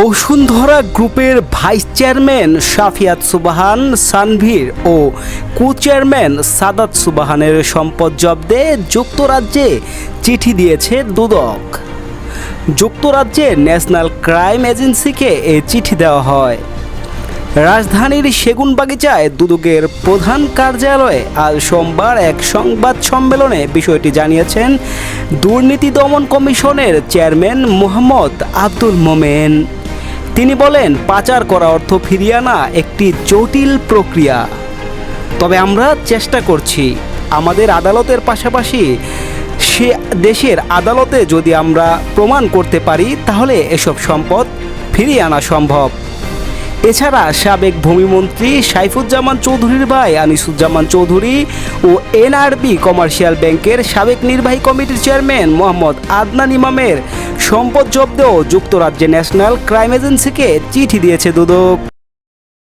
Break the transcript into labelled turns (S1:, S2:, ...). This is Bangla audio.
S1: বসুন্ধরা গ্রুপের ভাইস চেয়ারম্যান শাফিয়াত সুবাহান, সানভীর ও কো চেয়ারম্যান সাদাত সুবাহানের সম্পদ জব্দে যুক্তরাজ্যে চিঠি দিয়েছে দুদক। যুক্তরাজ্যের ন্যাশনাল ক্রাইম এজেন্সিকে এ চিঠি দেওয়া হয়। রাজধানীর সেগুনবাগিচায় দুদকের প্রধান কার্যালয়ে আজ সোমবার এক সংবাদ সম্মেলনে বিষয়টি জানিয়েছেন দুর্নীতি দমন কমিশনের চেয়ারম্যান মোহাম্মদ আব্দুল মোমেন। তিনি বলেন, পাচার করা অর্থ ফিরিয়ে আনা একটি জটিল প্রক্রিয়া। তবে আমরা চেষ্টা করছি। আমাদের আদালতের পাশাপাশি সে দেশের আদালতে যদি আমরা প্রমাণ করতে পারি, তাহলে এসব সম্পদ ফিরিয়ে আনা সম্ভব। এছাড়া সাবেক ভূমিমন্ত্রী সাইফুজ্জামান চৌধুরীর ভাই আনিসুজ্জামান চৌধুরী ও এনআরবি কমার্শিয়াল ব্যাংকের সাবেক নির্বাহী কমিটির চেয়ারম্যান মোহাম্মদ আদনান ইমামের সম্পদ জব্দেও যুক্তরাজ্যে ন্যাশনাল ক্রাইম এজেন্সিকে চিঠি দিয়েছে দুদক।